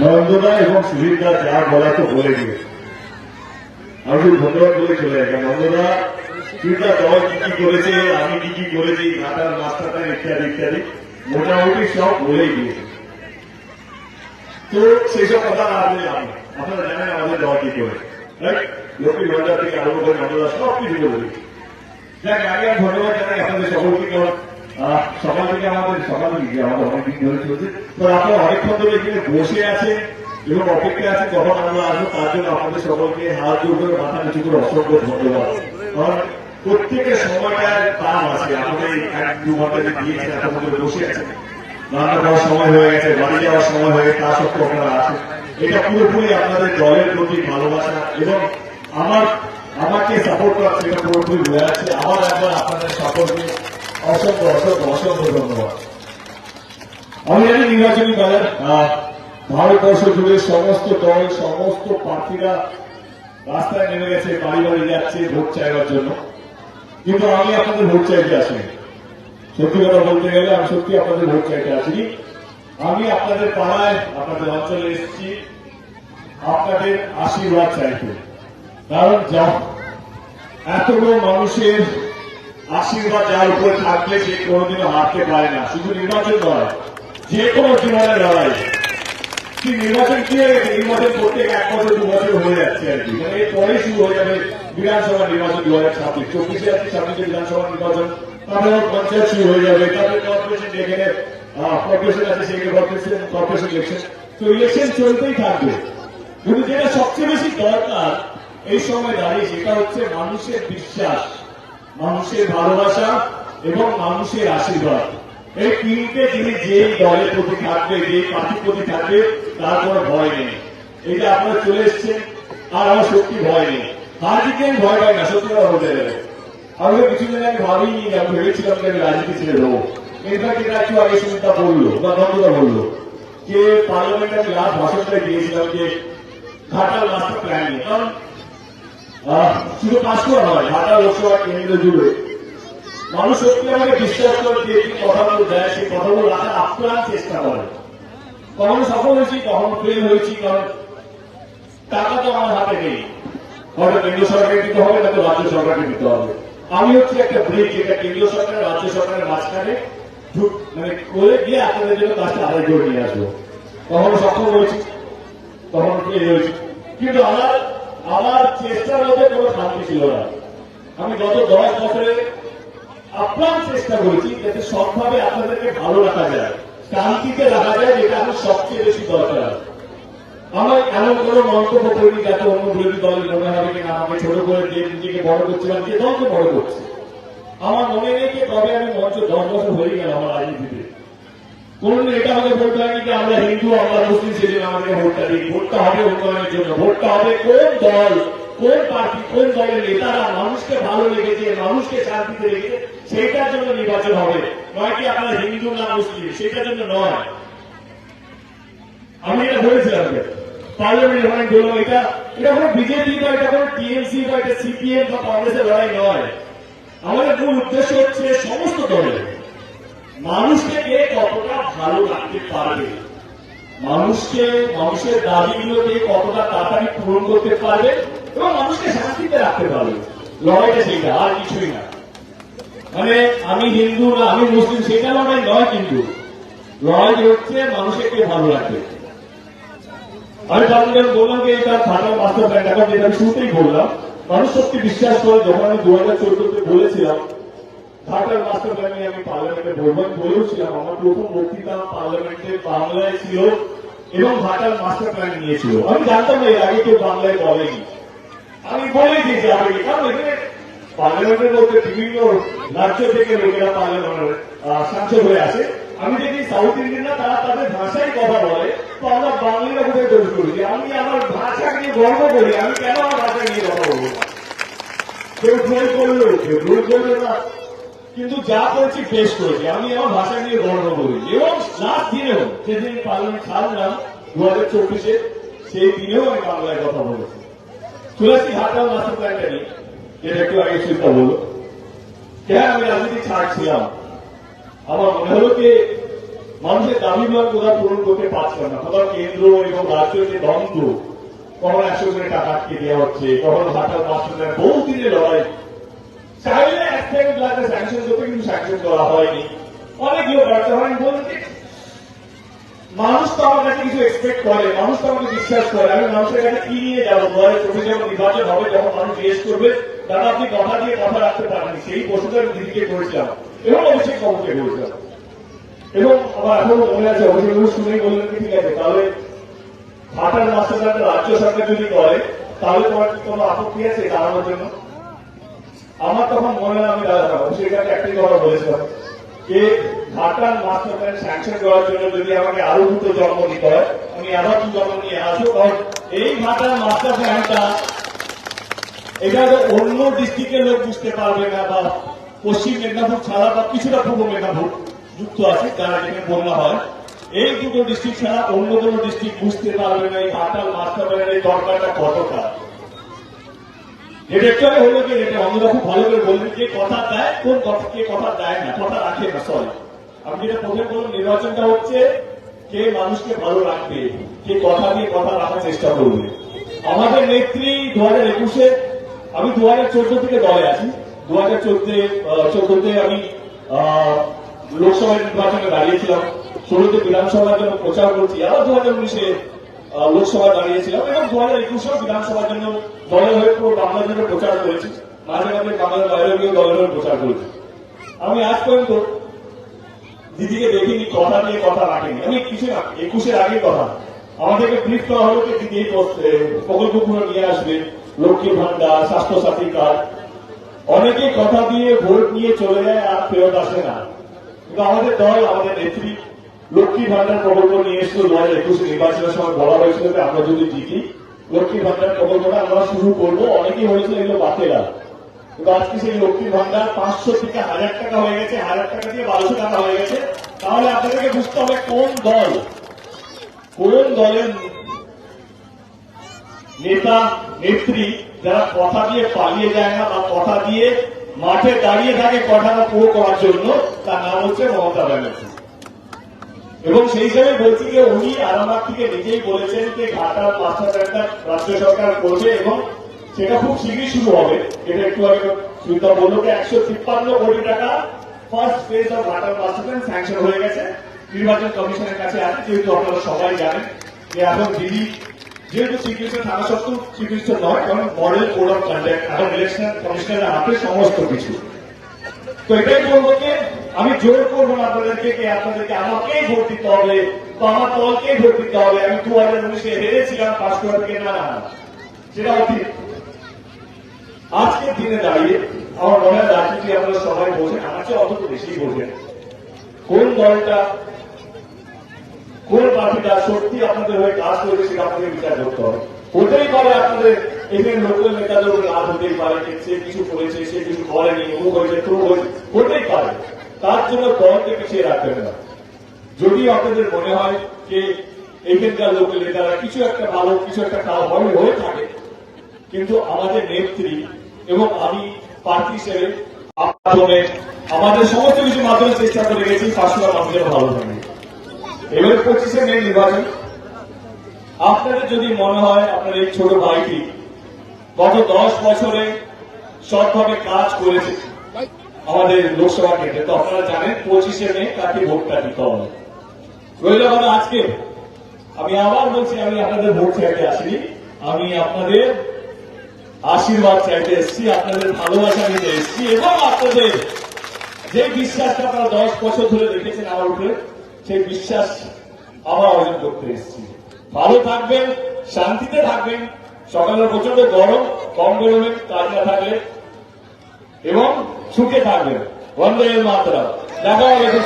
নন্দদা এবং সুধীরদা যা বলা তো বলে দিয়েছে আমি শুধু বলে চলে যাই নন্দদা সুধীরদা দল কি কি করেছে, আমি কি কি করেছি ঘাটার মাস্টারটা ইত্যাদি ইত্যাদি, মোটামুটি সব বলেই দিয়েছে তো সেসব কথা না বলে লাভ নেই। আপনারা জানেন আমাদের দল কি করে লক্ষ্মী ভান্ডার থেকে আরম্ভ করে নন্দদা সব কিছু বলে যাক আগে ধন্যবাদ জানাই আপনাদের সকলকে, কারণ সকাল থেকে আমাদের সকাল আমাদের অনেকদিন ধরে বসে আছে এবং অপেক্ষায় আছে কখন আমরা আসব। তার জন্য আপনাদের সকলকে হাত জোর মাথা নিচু করে অসংখ্য ধন্যবাদ। প্রত্যেকের সময়টার দাম আছে। আমাদের এক দু ঘণ্টা দিয়েছে বসে আছে সময় হয়ে গেছে, বাড়ি যাওয়ার সময় হয়ে গেছে, তা সত্ত্বেও আপনারা এটা পুরোপুরি আপনাদের দলের প্রতি ভালোবাসা এবং আমার আমাকে সাপোর্ট করা সেটা পুরোপুরি বোঝা যাচ্ছে আবার একবার আপনাদের সকলকে অসংখ্য অসংখ্য অসংখ্য ধন্যবাদ আমি জানি নির্বাচনী বাজার ভারতবর্ষ জুড়ে সমস্ত দল, সমস্ত প্রার্থীরা রাস্তায় নেমে গেছে, বাড়ি বাড়ি যাচ্ছে ভোট চাইবার জন্য। কিন্তু আমি আপনাদের ভোট চাইতে আসিনি। সত্যি কথা বলতে গেলে আমি সত্যি আপনাদের ভোট চাইতে আসিনি। আমি আপনাদের পাড়ায়, আপনাদের অঞ্চলে এসেছি। আপনাদের আশীর্বাদ চাইতে। কারণ যা, এতগুলো মানুষের আশীর্বাদ যার উপরে থাকলে সে কোনোদিনও হারতে পারে না। শুধু নির্বাচন নয়, যে কোনো জীবনে লড়াই। কি নির্বাচন কি নির্বাচন করতে এক বছর, দু বছর হয়ে যাচ্ছে আর কি। মানে এরপরে শুরু হয়ে যাবে বিধানসভা নির্বাচন দু হাজার ছাব্বিশ। চব্বিশে আছে, ছাব্বিশে বিধানসভা নির্বাচন। তারপরে পঞ্চায়েত শুরু হয়ে যাবে। তারপরে কর্পোরেশন যেখানে কর্পোরেশন আছে সেখানে কর্পোরেশন কর্পোরেশন ইলেকশন তো ইলেকশন চলতেই থাকবে। কিন্তু যেটা সবচেয়ে বেশি দরকার এই সময় দাঁড়িয়ে, সেটা হচ্ছে মানুষের বিশ্বাস। মানুষের ভালোবাসা এবং মানুষের আশীর্বাদ। এই তিনটে জিনিস যে দলের প্রতি থাকবে যে পার্টির প্রতি থাকবে, তার কোনো ভয় নেই। এটা আপনারা চলে এসছেন আর আমার সত্যি ভয় নেই। হার জিতে আমি ভয় পাই না, সত্যি কথা বলতে গেলে। আমি কিছুদিন আগে ভাবিনি, আমি ভেবেছিলাম যে আমি রাজনীতি ছেড়ে দেবো। ইনফ্যাক্ট এটা একটু আগে সুমিতা বলল, বা নন্দদা বলল, যে পার্লামেন্টে আমি লাস্ট ভাষণটা দিয়েছিলাম যে ঘাটাল মাস্টার প্ল্যান নিয়ে। কারণ শুধু পাঁচকুড়া নয়, ঢাকা লোকসভা কেন্দ্র জুড়ে মানুষ সত্যি আমাকে বিশ্বাস করে যে যে কথাগুলো দেয়, সেই কথাগুলো রাখার আপ্রাণ চেষ্টা করে। কখনো সফল হয়েছি, কখনো ফেল হয়েছি, কারণ টাকা তো আমার হাতে নেই। হয়তো কেন্দ্র সরকারকে দিতে হবে না তো রাজ্য সরকারকে দিতে হবে। আমি হচ্ছে একটা ব্রিজ যেটা কেন্দ্রীয় সরকার, রাজ্য সরকারের মাঝখানে মানে করে গিয়ে আপনাদের জন্য কাজটা আদায় করে নিয়ে আসব। কখনো সক্ষম হয়েছি তখন ফেল হয়েছি। কিন্তু আমার আমার চেষ্টার মধ্যে কোনো শান্তি ছিল না। আমি গত দশ বছরে আপ্রাণ চেষ্টা করেছি যাতে সবভাবে আপনাদেরকে ভালো রাখা যায়, শান্তিতে রাখা যায়, যেটা আমার সবচেয়ে বেশি দরকার। আমার এমন কোনো মন্তব্য করিনি যাতে অন্য বিরোধী দলের মনে হবে কিনা আমাকে ছোট করে যে নিজেকে বড় করছিলাম যে দলকে বড় করছে। আমার মনে নেই যে কবে আমি মঞ্চ দশ বছর হয়ে গেল আমার রাজনীতিতে। কোনদিন এটা আমাকে বলতে হয়নি যে আমরা হিন্দু, আমরা মুসলিম সেজন্য আমাদের ভোটটা দিই। ভোটটা হবে উন্নয়নের জন্য। ভোটটা হবে কোন দল, কোন পার্টি, কোন দলের নেতারা মানুষকে ভালো লেগেছে, মানুষকে শান্তিতে রেখেছে সেটার জন্য নির্বাচন হবে। নয় কি আপনারা হিন্দু না মুসলিম? সেটার জন্য নয়। আমি এটা বলেছিলাম পার্লামেন্ট আমি বললাম এটা এটা কোনো বিজেপি বা এটা কোনো টিএমসি বা এটা সিপিএম বা কংগ্রেসের লড়াই নয়। আমাদের মূল উদ্দেশ্য হচ্ছে সমস্ত দলের মানুষকে কে কতটা ভালো রাখতে পারবে? মানুষকে, মানুষের দাবিগুলোকে কতটা তাড়াতাড়ি পূরণ করতে পারবে? এবং মানুষকে শান্তিতে রাখতে পারবে। লড়াইটা সেইটা, আর কিছুই না। মানে আমি হিন্দু না, আমি মুসলিম সেটা লড়াই নয় কিন্তু। লড়াই হচ্ছে মানুষকে কে ভালো রাখবে আমি তাদের বললাম যে এটা থানার মাস্টার প্ল্যান এখন যেটা শুরুতেই বললাম, মানুষ সত্যি বিশ্বাস করে, যখন আমি দু হাজার চোদ্দতে বলেছিলাম ঢাকার মাস্টার নিয়ে আমি পার্লামেন্টে আমি বলেওছিলাম আমার প্রথম বক্তৃতা পার্লামেন্টে বাংলায় ছিল এবং ঢাকার মাস্টার প্ল্যান নিয়েছিল আমি জানতাম না এর আগে কেউ বাংলায় বলেনি। আমি বলে দিয়েছি আগে কারণ এখানে পার্লামেন্টের মধ্যে বিভিন্ন রাজ্য থেকে লোকেরা পার্লামেন্ট সাংসদ হয়ে আসে। আমি দেখি সাউথ ইন্ডিয়ানরা তারা তাদের ভাষায় কথা বলে। তো আমরা বাংলাটা কোথায় দোষ করি যে আমি আমার ভাষা নিয়ে গর্ব করি। আমি কেন আমার ভাষা নিয়ে কথা বলব কেউ ভুল করল, কেউ ভুল করল না। কিন্তু যা করেছি বেশ করেছি। আমি আমার ভাষা নিয়ে গর্ব করি। এবং লাস্ট দিনেও সেদিন পার্লামেন্ট ছাড়লাম দু হাজার চব্বিশে, সেই দিনেও আমি বাংলায় কথা বলেছি। তুলসী ঘাটাল মাস্টার প্ল্যানটা নিয়ে। যেটা একটু আগে চিন্তা বলল। কেন আমি রাজনীতি ছাড়ছিলাম? আমার মনে হলো যে মানুষের দাবিগুলো কোথাও পূরণ করতে পারছে না। কোথাও কেন্দ্র এবং রাজ্যের যে দ্বন্দ্ব কখন একশো করে টাকা আটকে দেওয়া হচ্ছে, কখন হাটার মাস্টার বহু দিনের লড়াই। চাইলে থেকে লাগবে স্যাংশন করতে কিন্তু স্যাংশন করা হয়নি। অনেক লোক ব্যর্থ হয়নি, বলুন মানুষ তো আমার কাছে কিছু এক্সপেক্ট করে, মানুষ তো আমাকে বিশ্বাস করে। আমি মানুষের কাছে কি নিয়ে যাব? দু হাজার যখন নির্বাচন হবে, যখন মানুষ জিজ্ঞেস করবে দাদা আপনি কথা দিয়ে কথা রাখতে পারেন সেই প্রশ্নটা আমি দিদিকে করেছিলাম, এবং অভিষেক বাবুকে করেছিলাম। এবং আমার এখনও মনে আছে, অভিষেক বাবু বললেন ঠিক আছে, তাহলে ভাটার মাস্টারটা রাজ্য সরকার যদি করে, তাহলে তোমার কোনো আপত্তি আছে দাঁড়ানোর জন্য? আমার তখন মনে হয় আমি দাদা অভিষেক কাছে একটাই কথা বলেছিলাম যে ভাটার মাস্টার প্ল্যান স্যাংশন করার জন্য যদি আমাকে আরও দুটো জন্ম দিতে হয়, আমি আবার দু জন্ম নিয়ে আসব। কারণ এই ভাটার মাস্টার প্ল্যানটা এটা অন্য ডিস্ট্রিক্টের লোক বুঝতে পারবে না বা পশ্চিম মেদিনীপুর ছাড়া বা কিছুটা পূর্ব মেদিনীপুর যুক্ত আছে, যারা এখানে বন্যা হয়। এই দুটো ডিস্ট্রিক্ট ছাড়া অন্য কোনো ডিস্ট্রিক্ট বুঝতে পারবে না এই ভাটার মাস্টার প্ল্যানের দরকারটা কতটা। এটা হলো কি, এটা অন্যরা ভালো করে বলবেন যে কথা দেয়, কোন কথা, কে কথা দেয় না, কথা রাখে না সরি আমি যেটা প্রথমে বললাম নির্বাচনটা হচ্ছে কে মানুষকে ভালো রাখবে, কে কথা দিয়ে কথা রাখার চেষ্টা করবে। আমাদের নেত্রী দু হাজার একুশে, আমি দু হাজার চোদ্দ থেকে দলে আছি। দু হাজার চোদ্দে চোদ্দতে আমি লোকসভা নির্বাচনে দাঁড়িয়েছিলাম। ষোলোতে বিধানসভার জন্য প্রচার করছি। আবার দু হাজার উনিশে আহ, লোকসভা দাঁড়িয়েছিলাম এবং দু হাজার একুশেও বিধানসভার জন্য দলের হয়ে পুরো বাংলার জন্য প্রচার করেছি। মাঝে মাঝে বাংলার বাইরে গিয়েও দলের হয়ে প্রচার করেছি। আমি আজ পর্যন্ত দিদিকে দেখিনি কথা দিয়ে কথা রাখেনি। আমি কিছু না একুশের আগে কথা। আমাদেরকে ব্রিফ করা হলো যে দিদি প্রকল্পগুলো নিয়ে আসবে। লক্ষ্মী ভান্ডার স্বাস্থ্য সাথী কার্ড। অনেকে কথা দিয়ে ভোট নিয়ে চলে যায় আর ফেরত আসে না। কিন্তু আমাদের দল আমাদের নেত্রী লক্ষ্মী ভান্ডার প্রকল্প নিয়ে এসেছিল দু হাজার একুশে নির্বাচনের সময় বলা হয়েছিল যে আমরা যদি জিতি, লক্ষ্মী ভান্ডার প্রকল্পটা আমরা শুরু করব। অনেকেই হয়েছিল এগুলো বাতেরা কিন্তু আজকে সেই লক্ষ্মী ভান্ডার পাঁচশো থেকে হাজার টাকা হয়ে গেছে, হাজার টাকা দিয়ে বারোশো টাকা হয়ে গেছে। তাহলে আপনাদেরকে বুঝতে হবে কোন দল, কোন দলের নেতা, নেত্রী যারা কথা দিয়ে পালিয়ে যায় না বা কথা দিয়ে মাঠে দাঁড়িয়ে থাকে কথাটা পুরো করার জন্য, তার নাম হচ্ছে মমতা ব্যানার্জি। এবং সেই হিসাবে বলছি যে উনি আরামবাগ থেকে নিজেই বলেছেন যে ঘাটার মাস্টার প্ল্যানটা রাজ্য সরকার করবে এবং সেটা খুব শীঘ্রই শুরু হবে। এটা একটু আগে সুবিধা বলল যে একশো তিপ্পান্ন কোটি টাকা first phase of Ghatal master plan sanction হয়ে গেছে। নির্বাচন কমিশনের কাছে আছে, যেহেতু আপনারা সবাই জানেন যে এখন দিদি যেহেতু শ্রীকৃষ্ণ থাকা সত্ত্বেও শ্রীকৃষ্ণ নয়, কারণ মডেল কোড অফ কন্ডাক্ট এখন ইলেকশন কমিশনের হাতে সমস্ত কিছু। তো এটাই বলব যে আমি জোর করব না আপনাদেরকে যে আপনাদেরকে আমাকেই ভোট দিতে হবে। বা আমার দলকেই ভোট দিতে হবে। আমি দু হাজার উনিশে হেরেছিলাম পাঁচ থেকে না না। সেটা অতীত। আজকের দিনে দাঁড়িয়ে আমার মনে হয় রাজনীতি আপনারা সবাই বোঝেন, আমার চেয়ে অত বেশি বোঝেন। কোন দলটা, কোন পার্টিটা সত্যি আপনাদের হয়ে কাজ করবে সেটা আপনাদের বিচার করতে হবে। হতেই পারে আপনাদের এখানে লোকাল নেতাদের উপরে লাভ হতেই পারে সে কিছু করেছে, সে কিছু করেনি অমুক হয়েছে, তমুক হয়েছে, হতেই পারে। তার জন্য দলকে পিছিয়ে রাখবেন না। যদি আপনাদের মনে হয় যে এখানকার লোকাল নেতারা কিছু একটা ভালো, কিছু একটা কাজ হবে হয়ে থাকে, কিন্তু আমাদের নেত্রী এবং আমি প্রার্থী হিসেবে আমাদের সমস্ত কিছু মাধ্যমে চেষ্টা করে গেছি পাঁচশোটা মানুষের ভালো থাকে এবার পঁচিশে মে নির্বাচন। আপনাদের যদি মনে হয় আপনার এই ছোট ভাইটি গত দশ বছরে সৎভাবে কাজ করেছে আমাদের লোকসভা কেন্দ্রে। তো আপনারা জানেন, পঁচিশে মে তাকে ভোটটা দিতে হবে। রইল কথা আজকে। আমি আবার বলছি, আমি আপনাদের ভোট চাইতে আসিনি। আমি আপনাদের আশীর্বাদ চাইতে এসেছি, আপনাদের ভালোবাসা নিতে এসেছি এবং আপনাদের যে বিশ্বাসটা আপনারা দশ বছর ধরে রেখেছেন আমার উপরে, সেই বিশ্বাস আবার অর্জন করতে এসেছি। ভালো থাকবেন, শান্তিতে থাকবেন, সকালে প্রচণ্ড গরম, কম গরমে কাজ না থাকলে। এবং সুখে থাকবেন। বন্দে মাতরা দেখা হবে খুব